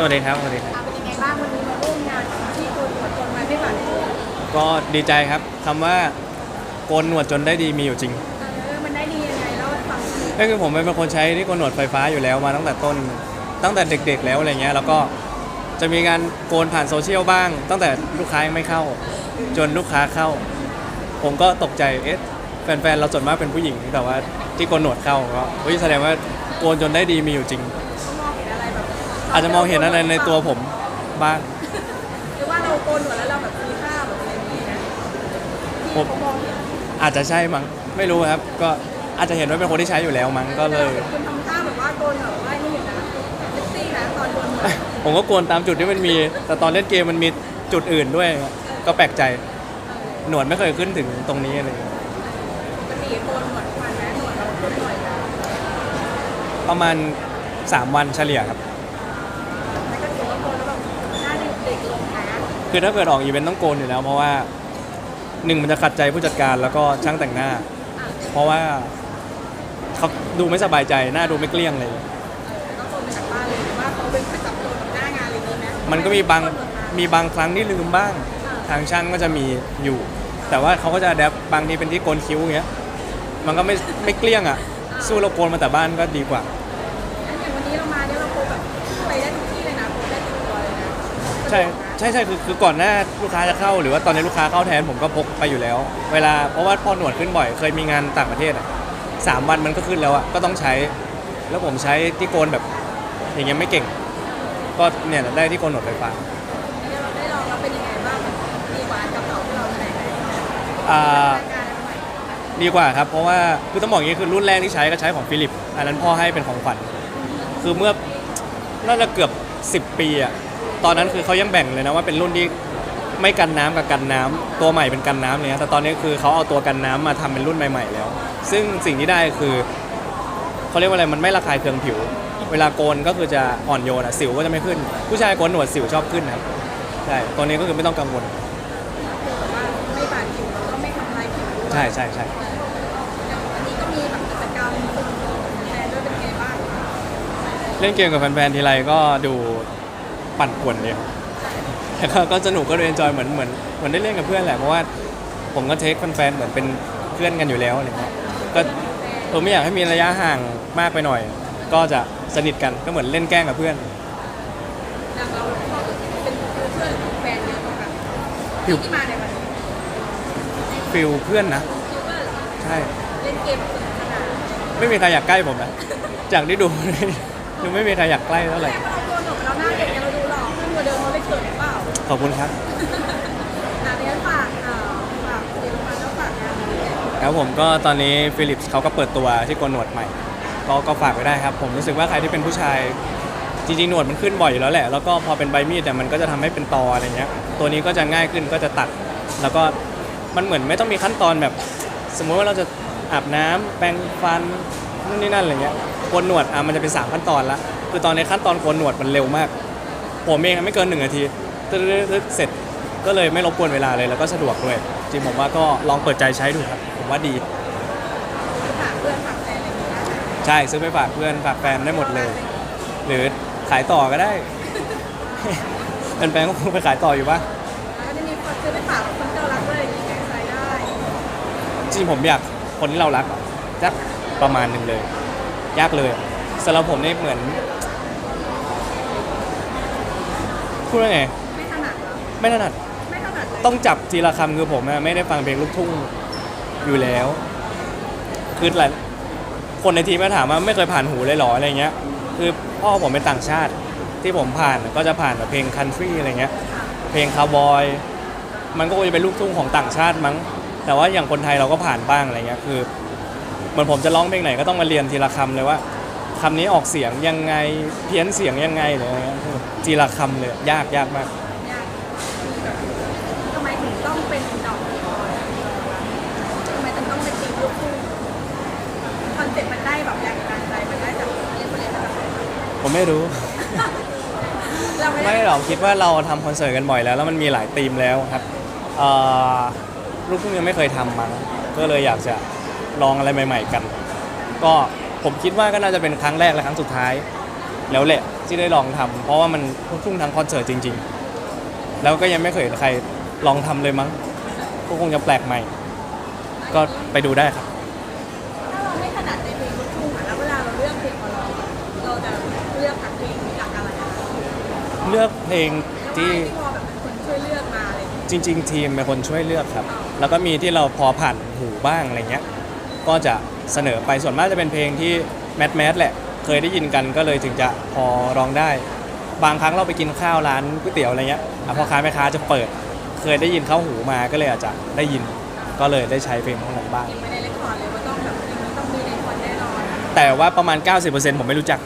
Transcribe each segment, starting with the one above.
สวัสดีครับสวัสดีครับอะเป็นยังไงบ้างวันนี้มาร่วมงานที่โกนหัวโกนไว้ไม่ฝันเอก็ดีใจครับคำว่าโกนหนวดจนได้ดีมีอยู่จริงอมันได้ดียังไงเล่าให้ฟังสิก็คือผมเป็นคนใช้ที่โกนหนวดไฟฟ้าอยู่แล้วมาตั้งแต่ต้น ตั้งแต่เด็ก ๆ แล้วอะไรเงี้ยแล้วก็จะมีการโกนผ่านโซเชียลบ้าง ตั้งแต่ลูกค้ายังไม่เข้า จนลูกค้าเข้า ผมก็ตกใจเอ๊ะแฟนๆเราส่วนมากเป็นผู้หญิงแต่ว่าที่โกนหนวดเข้าก็เฮ้ยแสดงว่าโกนจนได้ดีมีอยู่จริงเขามองเห็นอะไรแบบ อาจจะมองเห็นอะไรในตัวผมบ้าง หรือว่าเราโกนหัวแล้วเราแบบมีค่าแบบอะไรอย่างนี้นะที่ผมเขามองเห็นอาจจะใช่มั้งไม่รู้ครับ ก็อาจจะเห็นว่าเป็นคนที่ใช้อยู่แล้วมั้งก็เลย คุณทำท่าแบบว่าโกนแบบว่านี่อยู่นะเซ็กซี่นะตอนโกนหัวผมก็กวนตามจุดที่มันมี แต่ตอนเล่นเกมมันมีจุดอื่นด้วย ก็แปลกใจหนวดไม่เคยขึ้นถึงตรงนี้เลย ปกติโกนหัวทุกวันนะหนวดเราโกนบ่อยนะประมาณ 3 วันเฉลี่ยครับ แล้วก็ถือว่าโกนแล้วแบบหน้าเด็กๆลงนะ คือถ้าเกิดออกอีเวนต์ต้องโกนอยู่แล้ว เพราะว่าหนึ่งมันจะขัดใจผู้จัดการแล้วก็ช่างแต่งหน้า เพราะว่าเขาดูไม่สบายใจหน้าดูไม่เกลี้ยงเลยก็โกนมาจากบ้านเลยหรือว่าเขาเป็นประจับตัวกับหน้างานอะไรอย่างนี้ไหมมันก็มีบางมีบางครั้งที่ลืมบ้าง ทางช่างก็จะมีอยู่ แต่ว่าเขาก็จะแดบบางทีเป็นที่โกนคิ้วอย่างเงี้ยมันก็ไม่ไม่เกลี้ยงอะ สู้เราโกนมาแต่บ้านก็ดีกว่า ใช่ใช่ใช่คือคือก่อนหน้าลูกค้าจะเข้า หรือว่าตอนนี้ลูกค้าเข้าแทนผมก็พกไปอยู่แล้ว เวลาเพราะว่าพอหนวดขึ้นบ่อยเคยมีงานต่างประเทศอะสามวันมันก็ขึ้นแล้วอะก็ต้องใช้ แล้วผมใช้ที่โกนแบบอย่างเงี้ยไม่เก่ง ก็เนี่ยได้ที่โกนหนวดไฟฟ้าเนี่ยเราได้ลองแล้วเป็นยังไงบ้างดีกว่ากระเป๋าที่เราใช้ไหมอ่าการใหม่ดีกว่าครับเพราะว่าคือต้องบอกอย่างนี้คือรุ่นแรกที่ใช้ก็ใช้ของฟิลิป อันนั้นพ่อให้เป็นของขวัญคือเมื่อน่าจะเกือบ 10 ปีอะ ตอนนั้นคือเขายังแบ่งเลยนะว่าเป็นรุ่นที่ไม่กันน้ำกับกันน้ำตัวใหม่เป็นกันน้ำเนี่ยแต่ตอนนี้คือเขาเอาตัวกันน้ำมาทำเป็นรุ่นใหม่ ๆ แล้ว ซึ่งสิ่งที่ได้คือเขาเรียกว่าอะไรมันไม่ระคายเคืองผิว เวลาโกนก็คือจะอ่อนโยนอะสิวก็จะไม่ขึ้น ผู้ชายโกนหนวดสิวชอบขึ้นครับใช่ตัวนี้ก็คือไม่ต้องกังวลคือแบบว่าไม่บาดผิวแล้วก็ไม่ทำลายผิวด้วยใช่ใช่ใช่ อย่างวันนี้ก็มีแบบกิจกรรมสนุกๆแทนด้วยเป็นไงบ้างคะเล่นเกมกับแฟนๆทีไรก็ดู ปั่นป่วนเนี่ยแต่ก็ก็สนุกก็ดูเอนจอยเหมือนเหมือนเหมือนได้เล่นกับเพื่อนแหละเพราะว่าผมก็เทคแฟนๆเหมือนเป็นเพื่อนกันอยู่แล้วอะไรเงี้ยก็เออไม่อยากให้มีระยะห่างมากไปหน่อย ก็จะสนิทกันก็เหมือนเล่นแกล้งกับเพื่อนอย่างเราชอบเป็นเพื่อนหรือแฟนเยอะกว่ากันผิวที่มาในวันนี้ฟิลเพื่อนนะคือว่าใช่เล่นเกมสนุกสนานไม่มีใครอยากใกล้ผมนะจากที่ดูดูไม่มีใครอยากใกล้เท่าไหร่ ขอบคุณครับ อะเดี๋ยวฝากเอ่อฝากผลิตภัณฑ์แล้วฝากงานนี้ครับผมก็ตอนนี้ฟิลิปส์เขาก็เปิดตัวที่โกนหนวดใหม่ ก็ก็ฝากไว้ได้ครับ ผมรู้สึกว่าใครที่เป็นผู้ชาย จริงๆ หนวดมันขึ้นบ่อยอยู่แล้วแหละ แล้วก็พอเป็นใบมีดแต่ยมันก็จะทำให้เป็นตออะไรเงี้ย ตัวนี้ก็จะง่ายขึ้นก็จะตัด แล้วก็มันเหมือนไม่ต้องมีขั้นตอนแบบ สมมุติว่าเราจะอาบน้ำแปรงฟันนู่นนี่นั่นอะไรเงี้ยโกนหนวดอะมันจะเป็นสามขั้นตอนละคือตอนในขั้นตอนโกนหนวดมันเร็วมาก ผมเองไม่เกินหนึ่งนาที ตึ๊ดๆๆเสร็จก็เลยไม่รบกวนเวลาเลยแล้วก็สะดวกด้วยจริงผมว่าก็ลองเปิดใจใช้ดูครับผมว่าดี ฝากเพื่อนฝากแฟนอะไรอย่างเงี้ยใช่ซื้อไปฝากเพื่อนฝากแฟนได้หมดเลย หรือขายต่อก็ได้แฟนๆก็คงไปขายต่ออยู่ปะแล้วก็จะมีคนซื้อไปฝากคนที่เรารักด้วยอย่างเงี้ยใช้ได้จริงผมอยากคนที่เรารักจะประมาณหนึ่งเลย ยากเลยสำหรับผมนี่เหมือนพูดว่าไง ไม่ถนัดเหรอไม่ถนัดไม่ถนัดเลยต้องจับทีละคำคือผมอะไม่ได้ฟังเพลงลูกทุ่งอยู่แล้ว คือหลายคนในทีมก็ถามว่าไม่เคยผ่านหูเลยเหรออะไรเงี้ย คือพ่อผมเป็นต่างชาติที่ผมผ่านก็จะผ่านแบบเพลงคันทรีอะไรเงี้ย เพลงคาวบอย มันก็คงจะเป็นลูกทุ่งของต่างชาติมั้ง แต่ว่าอย่างคนไทยเราก็ผ่านบ้างอะไรเงี้ย คือเหมือนผมจะร้องเพลงไหนก็ต้องมาเรียนทีละคำเลยว่าคำนี้ออกเสียงยังไง เพี้ยนเสียงยังไงเลยอะไรเงี้ยคือทีละคำเลย ยากยากมากยากท ต้องเป็นดอกบอยทำไมถึงต้องเป็นตีมลูกทุ่งคอนเซ็ปต์มันได้แบบแรงบันดาลใจมันได้จากเรียนมาเรียนมาจากไหนผมไม่รู้ เราไม่ไม่ได้หรอกคิดว่าเราทำคอนเสิร์ตกันบ่อยแล้ว แล้วมันมีหลายธีมแล้วครับเอ่อลูกทุ่งยังไม่เคยทำมั้งก็เลยอยากจะลองอะไรใหม่ ๆ กัน ก็ผมคิดว่าก็น่าจะเป็นครั้งแรกและครั้งสุดท้าย แล้วแหละที่ได้ลองทำเพราะว่ามันลูกทุ่งทั้งคอนเสิร์ตจริง ๆ แล้วก็ยังไม่เคยเห็นใคร ลองทำเลยมั้งก็คงจะแปลกใหม่ ก็ไปดูได้ครับ ถ้าเราไม่ถนัดในเพลงลูกทุ่งอะแล้วเวลาเราเลือกเพลงมาร้องเราจะเลือกจากเพลงจากอะไรอะเลือกเพลงที่ ที่พอแบบเป็นคนช่วยเลือกมาอะไรอย่างเงี้ยจริงๆ ทีมเป็นคนช่วยเลือกครับ แล้วก็มีที่เราพอผ่านหูบ้างอะไรเงี้ย ก็จะเสนอไปส่วนมากจะเป็นเพลงที่แมสแมสแหละ เคยได้ยินกันก็เลยถึงจะพอร้องได้ บางครั้งเราไปกินข้าวร้านก๋วยเตี๋ยวอะไรเงี้ยอะพ่อค้าแม่ค้าจะเปิด เคยได้ยินเข้าหูมาก็เลยอาจจะได้ยินก็เลยได้ใช้เพลงพวกนั้นบ้าง ยังไม่ได้เลคคอร์ดเลยว่าต้องแบบเพลงนี้ต้องมีในคอนแน่นอนแต่ว่าประมาณ 90%ผมไม่รู้จัก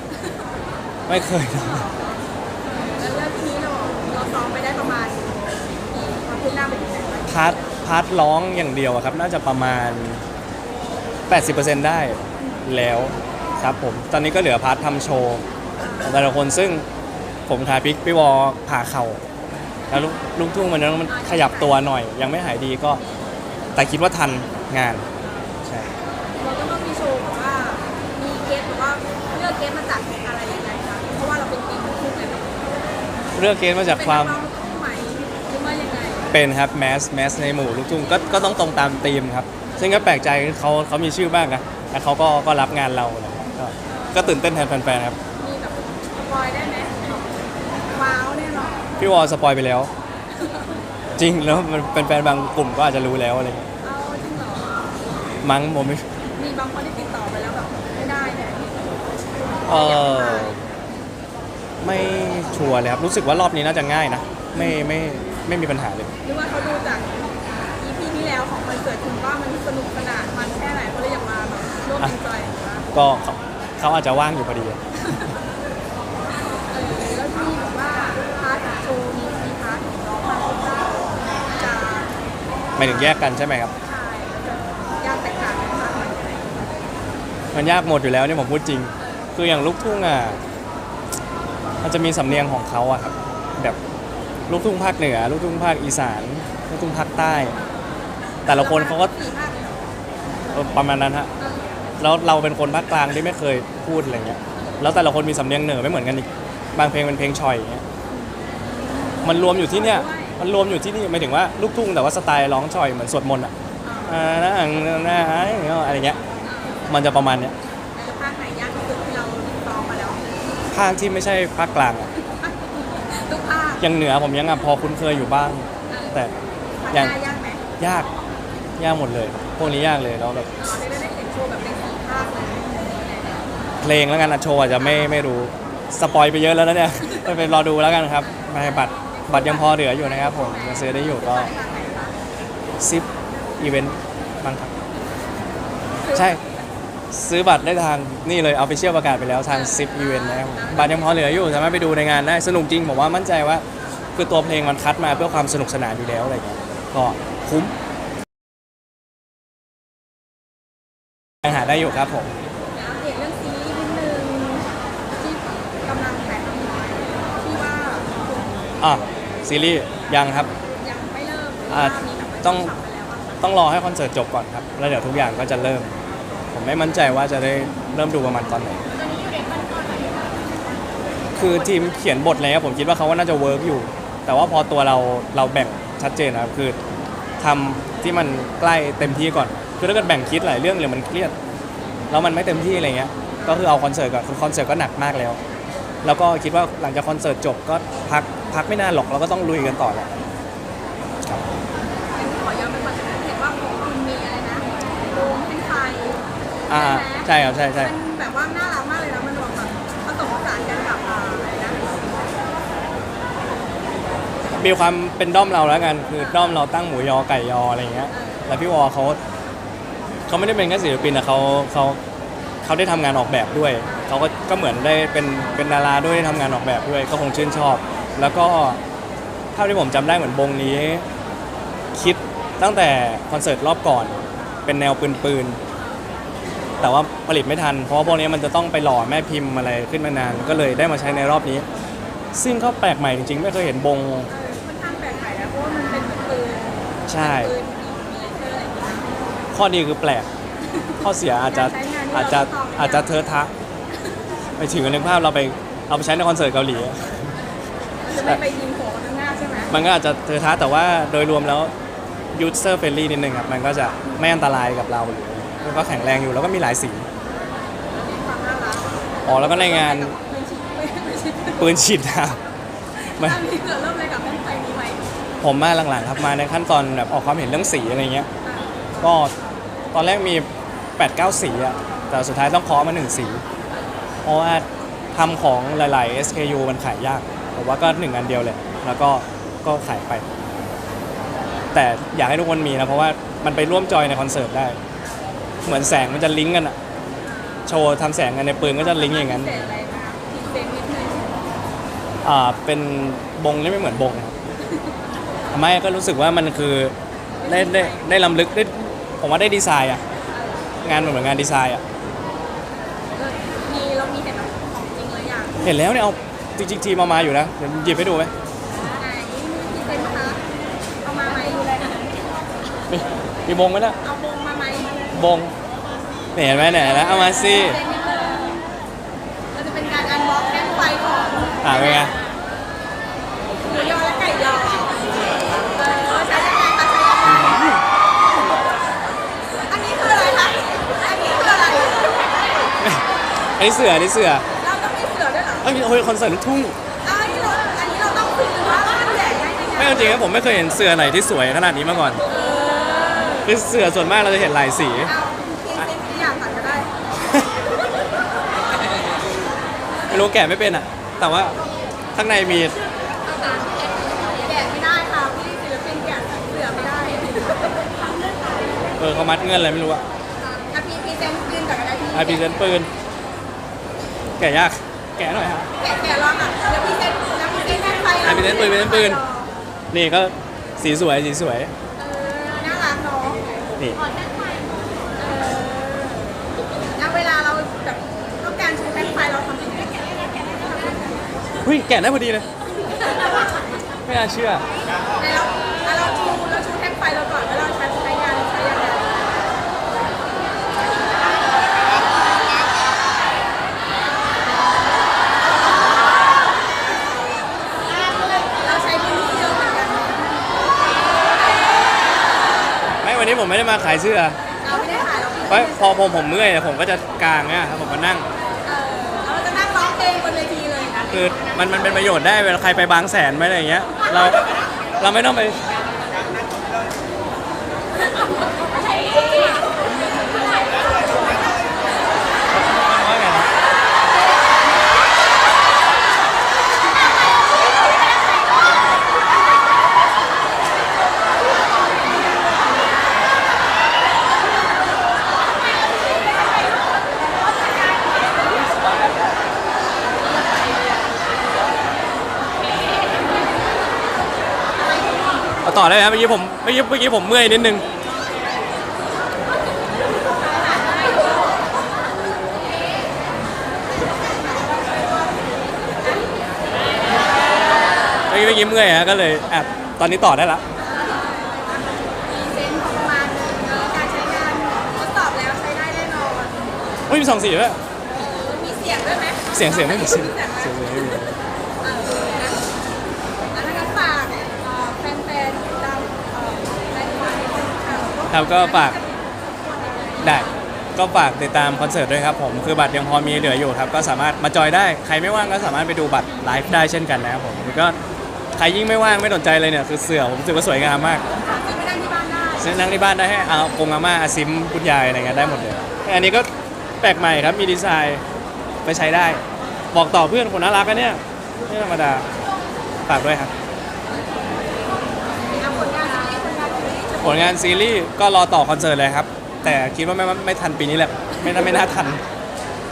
ไม่เคย แล้วเรื่องที่นี้เราเราซ้อมไปได้ประมาณกี่ความคืบหน้าไปถึงไหนบ้างพาร์ทพาร์ทร้องอย่างเดียวอะครับ น่าจะประมาณ 80%ได้แล้วครับผม ตอนนี้ก็เหลือพาร์ททำโชว์ของแต่ละคนซึ่งผมคาพิกพี่วอผ่าเข่า แล้วลูกลูกทุ่งมันนั้นมันขยับตัวหน่อย ยังไม่หายดีก็ แต่คิดว่าทันงานใช่เราก็ต้องมีโชว์แบบว่ามีเกสหรือว่าเลือกเกสมาจากอะไรยังไงคะเพราะว่าเราเป็นทีมลูกทุ่งเลยเลือกเกณฑ์มาจากความเป็นนักร้องลูกทุ่งไหมหรือว่ายังไงเป็นครับแมสแมสในหมู่ลูกทุ่งก็ก็ต้องตรงตามธีมครับ ซึ่งก็แปลกใจเขาเขามีชื่อบ้างนะแต่เขาก็ก็รับงานเราอะไรเงี้ยก็ก็ตื่นเต้นแทนแฟนๆครับ มีแบบสปอยได้ไหมว้าวแน่นอน พี่วอลสปอยไปแล้ว จริงแล้วมันเป็นแฟนบางกลุ่มก็อาจจะรู้แล้วอะไรเงี้ยเอาจริงเหรอมั้งผมไม่มีบางคนที่ติดต่อไปแล้วแบบไม่ได้เนี่ยเออไม่ชัวร์เลยครับรู้สึกว่ารอบนี้น่าจะง่ายนะไม่ไม่ไม่มีปัญหาเลย หรือว่าเขาดูจาก EP ที่แล้วของคอนเสิร์ตคุณว่ามันสนุกสนานมันแค่ไหนเขาเลยอยากมาแบบร่วมเป็นจอยหรือว่าก็เขาเขาอาจจะว่างอยู่พอดีเออแล้วมีแบบว่าพาร์ทโชว์มีมีพาร์ทของร้องมาคุณว่าจะ ไม่ถึงแยกกันใช่ไหมครับถ่ายจะยากแตกต่างกันมากไหมมันยากหมดอยู่แล้วเนี่ยผมพูดจริง คืออย่างลูกทุ่งอะมันจะมีสำเนียงของเขาอะครับแบบลูกทุ่งภาคเหนือลูกทุ่งภาคอีสานลูกทุ่งภาคใต้ แต่ละคนเขาก็สี่ภาคเลยเหรอเออประมาณนั้นฮะแล้วเราเป็นคนภาคกลางที่ไม่เคยพูดอะไรเงี้ยแล้วแต่ละคนมีสำเนียงเหนือไม่เหมือนกันอีกบางเพลงเป็นเพลงชอยอย่างเงี้ยมันรวมอยู่ที่เนี่ย มันรวมอยู่ที่นี่หมายถึงว่าลูกทุ่งแต่ว่าสไตล์ร้องชอยเหมือนสวดมนต์อะอ่านะอ่านะอะไรเงี้ยมันจะประมาณเนี้ยแล้วภาคไหนยากที่สุดที่เราซ้อมมาแล้วภาคที่ไม่ใช่ภาคกลางอะทุกภาคอย่างเหนือผมยังอะพอคุ้นเคยอยู่บ้าง แต่ภาคอย่างใต้ยากไหมยากยากหมดเลย พวกนี้ยากเลยแล้วแบบอ๋อได้ได้เห็นโชว์แบบเป็นสี่ภาคเลยเพลงแล้วกันอะโชว์อาจจะไม่ไม่รู้สปอยไปเยอะแล้วนะเนี่ยไปรอดูแล้วกันครับในบัตร บัตรยังพอเหลืออยู่นะครับผมยังซื้อได้อยู่ก็ภาคไหนคะซิปอีเวนต์บ้างครับ ใช่ซื้อบัตรได้ทางนี่เลยเอาไปเชี่ยวประกาศไปแล้วทางซิปอีเวนต์นะครับผมบัตรยังพอเหลืออยู่สามารถไปดูในงานได้สนุกจริงผมว่ามั่นใจว่า คือตัวเพลงมันคัดมาเพื่อความสนุกสนานอยู่แล้วอะไรเงี้ยก็คุ้มยังหาได้อยู่ครับผมเดี๋ยวอัปเดตเรื่องซีรีส์นิดนึงที่กำลังถ่ายทำอยู่ที่ว่า อะ ซีรีส์ยังครับยังไม่เริ่มหรืออ่าว่ามีแบบต้องไปแล้วอะต้องรอให้คอนเสิร์ตจบก่อนครับ แล้วเดี๋ยวทุกอย่างก็จะเริ่ม ผมไม่มั่นใจว่าจะได้เริ่มดูประมาณตอนไหน คือทีมเขียนบทแล้วผมคิดว่าเขาก็น่าจะเวิร์กอยู่ แต่ว่าพอตัวเราเราแบ่งชัดเจนนะครับคือทำที่มันใกล้เต็มที่ก่อน คือถ้าเกิดแบ่งคิดหลายเรื่องหรือมันเครียด แล้วมันไม่เต็มที่อะไรเงี้ย ก็คือเอาคอนเสิร์ตก่อนคือคอนเสิร์ตก็หนักมากแล้ว แล้วก็คิดว่าหลังจากคอนเสิร์ตจบก็พัก พักไม่นานหรอกเราก็ต้องลุยกันต่อแหละงั้นขอย้อนไปก่อนนะเห็นว่าของคุณมีอะไรนะโรงเป็นไฟอ่าใช่ครับใช่ใช่มันแบบว่าน่ารักมากเลยนะมันแบบผสมผสานกันกับอ่าอะไรนะมีความเป็นด้อมเราแล้วกันคือด้อมเราตั้งหมูยอไก่ยออะไรเงี้ยแล้วพี่วอเขาเขาไม่ได้เป็นแค่ศิลปินนะเขาเขาเขาได้ทำงานออกแบบด้วย เขาก็ก็เหมือนได้เป็นเป็นดาราด้วยได้ทำงานออกแบบด้วย ก็คงชื่นชอบ แล้วก็เท่าที่ผมจำได้เหมือนวงนี้ คิดตั้งแต่คอนเสิร์ตรอบก่อน เป็นแนวปืนๆแต่ว่าผลิตไม่ทัน เพราะว่าพวกนี้มันจะต้องไปหล่อแม่พิมพ์อะไรขึ้นมานาน ก็เลยได้มาใช้ในรอบนี้ ซึ่งก็แปลกใหม่จริงๆ ไม่เคยเห็นวงค่อนข้างแปลกใหม่นะเพราะว่ามันเป็นปืนใช่ ปืนมีเลเซอร์อะไรอย่างเงี้ย ข้อดีคือแปลก ข้อเสียอาจจะอาจจะอาจจะเทอะทะ ไปถึงนึกภาพเราไปเอาไปใช้ในคอนเสิร์ตเกาหลี จะไม่ไปยิงหัวข้างหน้าใช่ไหมมันก็อาจจะเทอะท้าแต่ว่าโดยรวมแล้วยูเซอร์เฟรนลี่นิดนึงครับ มันก็จะไม่อันตรายกับเราหรือมันก็แข็งแรงอยู่แล้วก็มีหลายสีความน่ารักอ๋อแล้วก็ในงานไม่ชิดไม่ชิดปืนฉีดน้ำมัน ตอนนี้เกิดเริ่มอะไรกับแฟนไฟนี้ไหมผมมาหลังๆครับมาในขั้นตอนแบบออกความเห็นเรื่องสีอะไรเงี้ย อ่าก็ตอนแรกมี 8 9 สีอะแต่สุดท้ายต้องเคาะมา1สี เพราะว่าทำของหลาย ๆ SKU มันขายยาก ผมว่าก็หนึ่งอันเดียวเลยแล้วก็ก็ขายไป แต่อยากให้ทุกคนมีนะเพราะว่ามันไปร่วมจอยในคอนเสิร์ตได้ เหมือนแสงมันจะลิงก์กันอะโชว์ทำแสงกันในปืนก็จะลิงก์อย่างนั้นพิเศษอะไรนะพิเศษนิดนึงอ่าเป็นบงที่ไม่เหมือนบงครับทำไมก็รู้สึกว่ามันคือได้ได้ได้ลำลึกได้ผมว่าได้ดีไซน์อะงานมันเหมือนงานดีไซน์อะเออมีเรามีเห็นของจริงเลยอย่างเห็นแล้วเนี่ยเอา จริงๆทีมเอามาอยู่นะเดี๋ยวหยิบให้ดูไหมไหนมีพิเศษไหมคะเอามาไหมลยนะมีมีบงไหมนะเอาวงมาไหมบงเนี่ยเห็นไหมเนี่ยแล้วเอามาสิเศษนิดนึงเราจะเป็นการอันบ็อกแท่งไฟของอ่าเป็นไงหมูยอและไก่ยอเออใช้ยังไงคะใช้ยังไงอันนี้คืออะไรคะอันนี้คืออะไร อันนี้เสืออันนี้เสือเราต้อ สือด้วยเหรอเอ้ยโอ้ยคอนเสิร์ตลูกทุ่งอ้าวอันนี้เราอันนี้เราต้องซื้อหรือว่ามันแจกได้ยังไงไม่เอาจริงนะผมไม่เคยเห็นเสือไหนที่สวยขนาดนี้มาก่อนคือเสือส่วนมากเราจะเห็นหลายสี เอาพี่เป็นตัวอย่างก่อนก็ได้ไม่รู้แกะไม่เป็นอะแต่ว่าข้างในมีแกะไม่ได้ค่ะพี่ศิลปินแกะเสือไม่ได้เออเขามัดเงินอะไรไม่รู้อะอะพี่พี่เซนปืนก่อนก็ได้พี่ไอพีเซนปืนแกะยากแกะหน่อยฮะแกะแกะลองอะแล้วพี่เซนแล้วพี่เซนแท่งไฟอะพี่เซนปืนพี่เซนปืนนี่ก็สีสวยสีสวยเออน่ารักเนาะนี่เออแล้วเวลาเราแบบต้องการชูแท่งไฟเราทำยังไงเฮ้ยแกะได้พอดีเลยไม่น่าเชื่อไหนเราแล้วเราชูเราชูแท่งไฟเราก่อนแล้วเราใช้ใช้งานใช้ยังไงเราใช้พื้นที่เยอะเหมือนกันไหม ไม่วั นนี้ผมไม่ได้มาขายเสื้อเราไม่ได้ขายเราเพราะพอผมผมเมื่อยเนี่ยผมก็จะกางเนี่ยครับผมก็นั่งเออเราจะนั่งร้องเพลงบนเวทีเลยนะคือมันมันเป็นประโยชน์ได้เวลาใครไปบางแสนไปอะไรอย่างเงี้ย เราเราไม่ต้องไป ว่าไงนะเอา ต่อได้ไหมครับเมื่อกี้ผมเมื่อกี้เมื่อกี้ผมเมื่อยนิดนึง เมื่อกี้เมื่อกี้เมื่อยฮะก็เลยอะตอนนี้ต่อได้ละมีเซนส์ของประมาณนึงเออการใช้งานทดสอบแล้วใช้ได้แน่นอน เฮ้ยมีสองสีด้วยเออมีเสียงด้วยไหมเสียงเสียงไม่มีเสียงเสียงไหมเสียงไม่มี เออนะอันนั้นก็ฝากเอ่อแฟนๆติดตามเอ่อแฟนคลับเอ่อ ครับก็ฝากได้ก็ฝากติดตามคอนเสิร์ตด้วยครับผมคือบัตรยังพอมีเหลืออยู่ครับ ก็สามารถมาจอยได้ใครไม่ว่างก็สามารถไปดูบัตรไลฟ์ได้เช่นกันนะครับผมแล้วก็ใครยิ่งไม่ว่างไม่สนใจเลยเนี่ยคือเสือผมรู้สึกว่าสวยงามมากซื้อไปนั่งที่บ้านได้ซื้อนั่งที่บ้านได้ให้อากงอาม่าอาซิมคุณยายอะไรเงี้ยได้หมดเลยอันนี้ก็แปลกใหม่ครับมีดีไซน์ไปใช้ได้ บอกต่อเพื่อนคนน่ารักกันเนี่ยไม่ธรรมดาฝากด้วยครับ มีผลงานซีรีส์ผลงานซีรีส์ ผลงานซีรีส์ก็รอต่อคอนเสิร์ตเลยครับ แต่คิดว่าไม่ไม่ไม่ทันปีนี้แหละ ไม่น่าไม่น่าทัน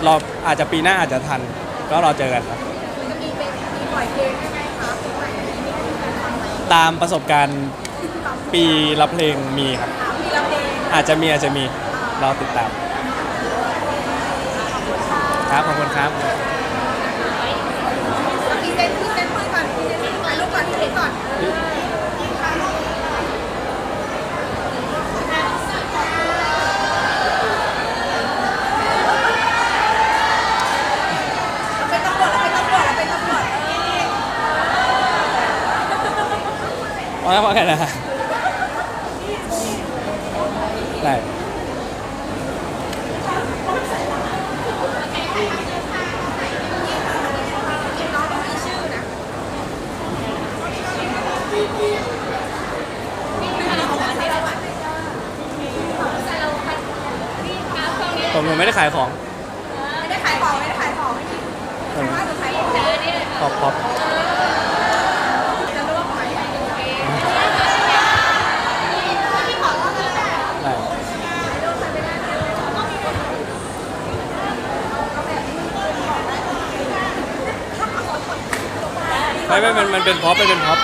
รออาจจะปีหน้าอาจจะทัน ก็รอเจอกันครับมันจะมีเป็นมีปล่อยเพลงได้ไหมคะเพลงใหม่อันนี้มีการทำไหมตามประสบการณ์ปีละเพลงมีครับถามมีละเพลงอาจจะมีอาจจะมีรอติดตาม ครับขอบคุณครับ พรีเซนต์พรีเซนต์มือก่อนพรีเซนต์มือก่อนลูกก่อนพรีเซนต์ก่อนเออไม่ต้องกดแล้วไม่ต้องกดแล้ว เอาแล้วพอกันนะได้น้องต้องมีชื่อนะผมผมไม่ได้ขายของ ไม่ได้ขายของไม่ได้ขายของไม่มี ผม ว่าจะขายของจะ พอพอ ร่วมไหม ได้ ไม่ไม่มันมันเป็นพ็อปมันเป็นพ็อป